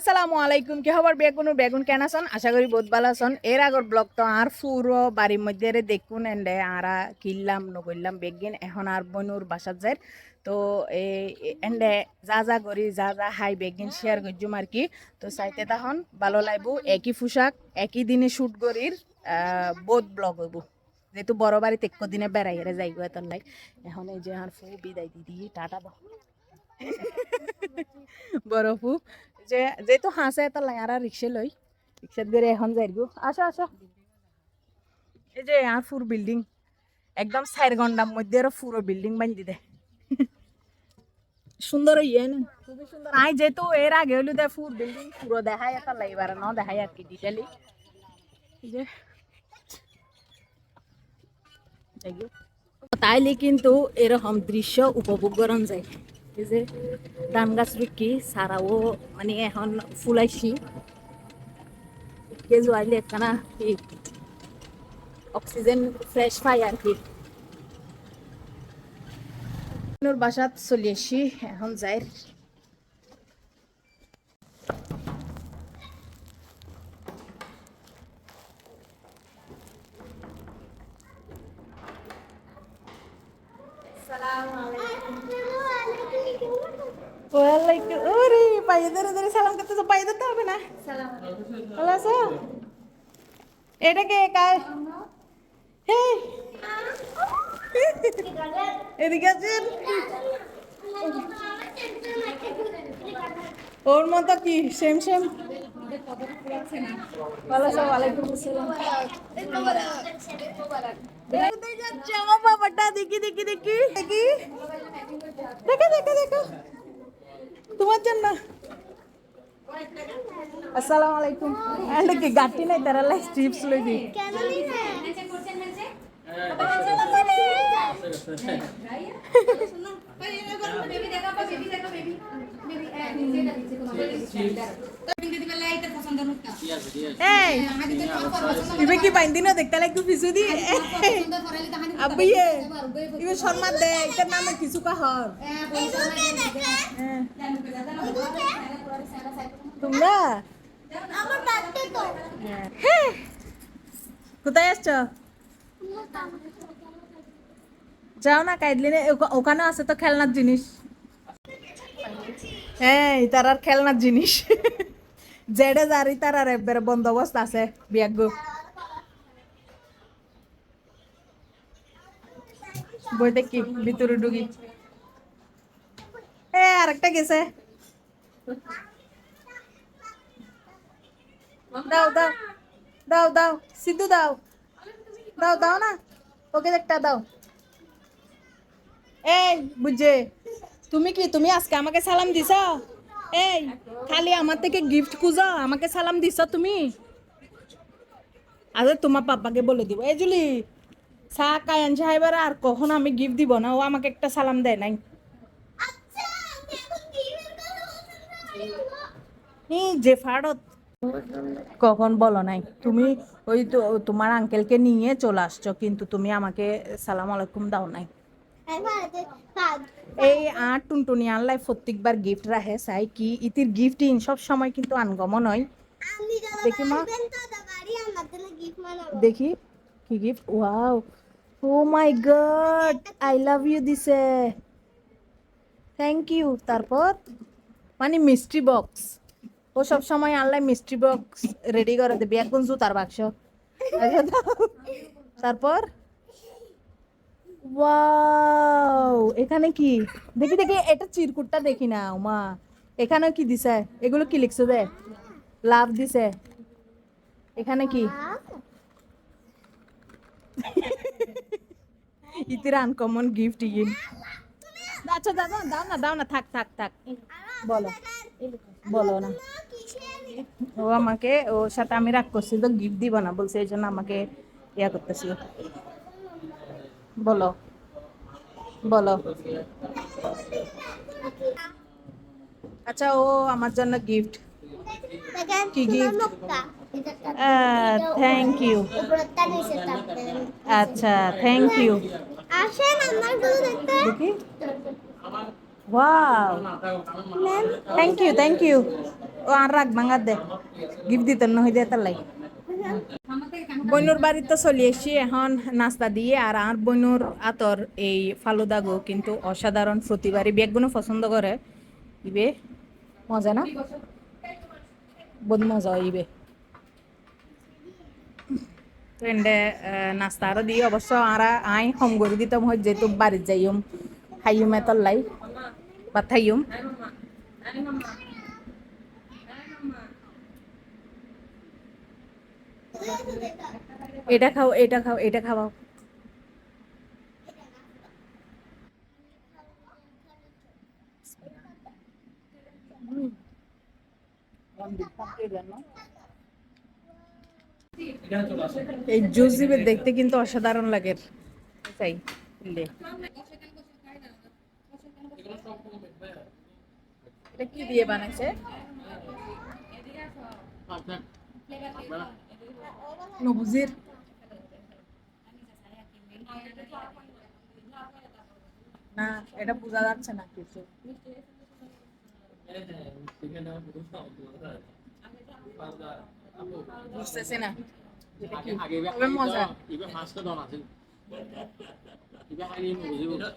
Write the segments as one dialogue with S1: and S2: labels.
S1: আসসালামু আলাইকুম। কি খবর? বেগুন বেগুন কেন আছেন আশা করি বহুত ভালো আছেন এর আগর ব্লগ তো আর পুরো বাড়ির মধ্যে দেখুন এন্ডে আরা কিনলাম নকরলাম বেগিন, এখন আর বনুর বাসাত যায় তো এই এন্ডে যা যা করি, যা যা হাই বেগিন শেয়ার করছুম আর কি। তো চাইতে তখন ভালো লাগব, একই পোশাক, একই দিনে শুট করির বহুত ব্লগ হইব। যেহেতু বড় বাড়িতে এক দিনে বেড়াই হেরে যাইব এত লাই এখন এই যে আর ফু বিদায় দিদি টাটা দাও বড় ফু যে যেহেতু হাসে এটা লাই আর রিক্সা লই রিক্সাত করে এখন যাই গো আসো আসো। এই যে আর ফুর বিল্ডিং। একদম চার ঘণ্টার মধ্যে আরও পুরো বিল্ডিং বান্ধি দে। সুন্দর ইয়ে না? খুবই সুন্দর আই যেহেতু এর আগে হইল দে ফুর বিল্ডিং। পুরো দেখাই এটা লাইবার ন, দেখাই আর কি ডিটেলি যে। তাইলে কিন্তু এরকম দৃশ্য উপভোগ করান যায় এই যে ধান গাছ বিক্রি সারাও মানে এখন ফুলাইছি। কেজু আইলে একখানা অক্সিজেন ফ্রেশ পাই আর কি বাসাত চলি আসি এখন যাই। ওয়ালাইকুম ওরে পায়ে ধরে ধরে সালাম করতেছো পায়ে ধরতে হবে না ভালো আছো এটা কে কার হে এদিকে আছেন ওর মতো কি সেম সেম দেখো দেখো দেখো তোমার জন্য আসসালামু আলাইকুম এন্ড কি গাটি নাই তারা লাই স্ট্রিপস লই দি এই ইবে কি না। দেখতে লাগু পিছু দি আব্বু ইয়ে ইবে সম্মান দে এটার নামে কিছু কাহর হ্যাঁ তোমরা? হ্যাঁ। কোথায় আসছো? যাও না কাইডলিনে ওখানে আছে তো খেলনার জিনিস। হ্যাঁ তারার খেলনার জিনিস। জেডে জারি তারার একবারে বন্দোবস্ত আছে বিয়াগ বইতে কি ভিতরে ঢুকি এ আরেকটা গেছে দাও দাও দাও দাও সিদ্ধু দাও দাও দাও না ওকে একটা দাও এই বুঝে তুমি কি তুমি আজকে আমাকে সালাম দিছ এই খালি আমার থেকে গিফট খুঁজো আমাকে সালাম দিছ তুমি? আরে তোমার পাপাকে বলে দিব। এই জুলি চা কায়ান সাহেবের আর কখন আমি গিফট দিব না ও আমাকে একটা সালাম দেয় নাই। এই যে ফাড়ত কখন বলো নাই? তুমি ওই তো তোমার আঙ্কেলকে নিয়ে চলে আসছো কিন্তু তুমি আমাকে সালাম আলাইকুম দাও নাই। এই আর টুনটুনি আনলাই প্রত্যেকবার গিফট রাখে, চাই কি ইতির গিফট ইন, সব সময় কিন্তু আনগমন হয়। দেখি মা। দেখি, কি gift wow oh my God I love you দিছে। থ্যাংক ইউ তারপর মানে মিস্ট্রি বক্স ও সব সময় আনলাই মিস্ট্রি বক্স রেডি করে দেবে এখন জুতার বাক্স। তারপর? ওয়াও এখানে কি? দেখি দেখি এটা চিরকুটটা দেখি না মা। এখানে কি দিছে? এগুলো কি লিখছে দে? লাভ দিছে। এখানে কি? ইতির আনকমন গিফট ইন আচ্ছা দাদা দাও না দাও না থাক থাক থাক। বলো বলো না। ও আমাকে ওর সাথে আমি রাগ করছি তো গিফট দিব না বলছে এই জন্য আমাকে ইয়া করতেছিল বলো। বলো। আচ্ছা ও আমার জন্য গিফট কি gift? থ্যাংক ইউ আচ্ছা thank you thank you thank you ও আর রাখ ভাঙার দে। গিফট দিতে না হয়ে তার বনুর বাড়িতে চলে এসছি এখন নাস্তা দিয়ে আর আর বনুর আতর এই ফালুদা গো কিন্তু অসাধারণ প্রতিবারই। বেগগুলো পছন্দ করে। ইবে মজা না? বহুত মজা ইবে। ফ্রেন্ডে নাস্তা আরও দিয়ে অবশ্য আর আই হম করে দিতাম হয়, যেহেতু বাড়ির যাইম খাইম এতর লাই বা থাইম এটা খাও এটা খাও, এটা খাওয়াও। এই জুস দিবে, দেখতে কিন্তু অসাধারণ লাগে। তাই এটা কি দিয়ে বানাইছে? নবুজির না এটা বোঝা যাচ্ছে না কিছু। বুঝতেছে না। মজা.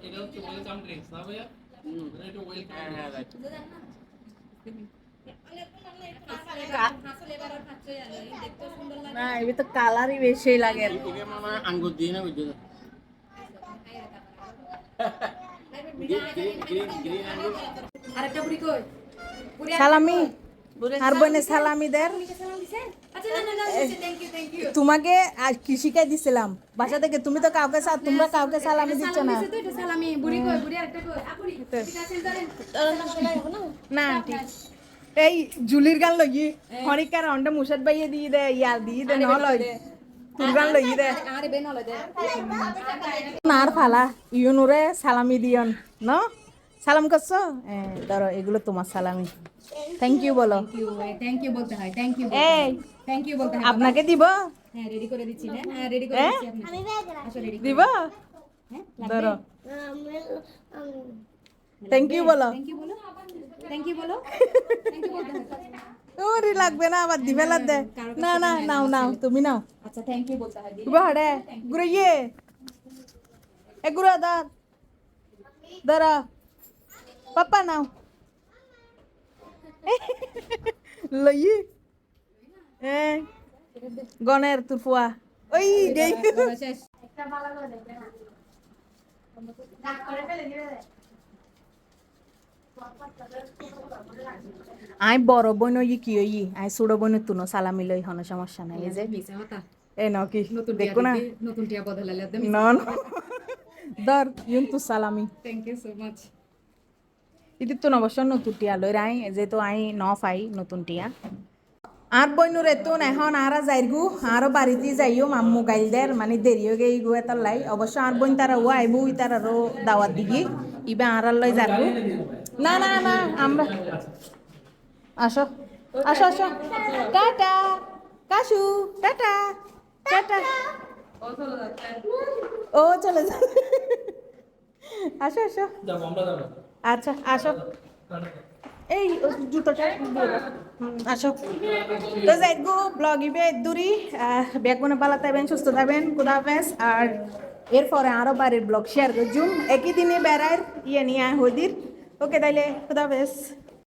S2: এটা ওয়েলকাম ড্রিঙ্কস না.
S1: না এবার তো কালারই বেশি লাগে।
S3: বুড়ি কই বুড়ি
S1: সালামি আর বোনে সালামি
S3: আচ্ছা না না না ইউ
S1: তোমাকে আর কি শিখাই দিছিলাম? বাসা থেকে তুমি তো কাউকে সা- তোমরা কাউকে সালামি দিচ্ছ না। না আন্টি এই জুলির গান লগি হরিকার অন্ডে মুসাদ বাইয়ে দিয়ে দে ইয়ার দিয়ে দে নহলই তোর গান লগি দে। নার ফালা ইউনুরে সালামি দিয়ন ন? সালাম করছ? এ, ধরো এগুলো তোমার সালামি। থ্যাংক ইউ বলো।
S3: থ্যাংক ইউ বলতে হয় থ্যাংক ইউ
S1: এই
S3: থ্যাংক ইউ বলতে হয়
S1: আপনাকে দিব?
S3: হ্যাঁ রেডি করে দিচ্ছি হ্যাঁ হ্যাঁ রেডি করে? দিচ্ছি
S1: দিব?
S3: হ্যাঁ
S1: ধরো। থ্যাংক ইউ বলো।
S3: থ্যাংক ইউ বলো। থ্যাংক ইউ বলো। থ্যাংক ইউ বলতে
S1: ওরে লাগবে না আবার দিবে না দে। না না নাও নাও তুমি নাও।
S3: আচ্ছা থ্যাংক ইউ বলতে হয়।
S1: গুড়া হড়ে ইয়ে এ গুড়া দার দাঁড়া। পাপা নাও। লই এ গনের তোর ফুয়া। ওই দেই।
S3: শেষ
S1: আই বড় বোন ওই কি ওই আই ছোট বোন তুনো সালামি লই হন সমস্যা নাই যে। এ ন কি
S3: নতুন
S1: দেখো না।
S3: নতুন টিয়া বদলালে একদম
S1: ন ন। দর ইউন তু সালামি।
S3: থ্যাংক ইউ সো মাচ
S1: ইদি তো অবশ্য নতুন টিয়া লই রাই যেহেতু আই ন ফাই নতুন টিয়া। আর বইনুর এতুন এখন আরা যাইগু আরও বাড়িতে যাইও মাম্মু গাইলদের মানে দেরি হয়ে গই গু এতার লাই। অবশ্য আর বইন তারা ও আইবু তার আরও দাওয়াত দিগি ইবা আর লই যাগু না না না আমরা আসো আসো আসো। টাটা। কাশু টাটা। টাটা। ও চলে যা আসো আসো। আচ্ছা আসো। এই জুতোটা আসো। তো যাই গো ব্লগ ইবে দূরি। ব্যাগ মনে পালা থাকবেন সুস্থ থাকবেন খুদা হাফেজ। আর এরপরে আরও বাড়ির ব্লগ শেয়ার করছুম একই দিনে বেড়ায় ইয়ে নিয়ে হদির ওকে তাইলে খুদা হাফেজ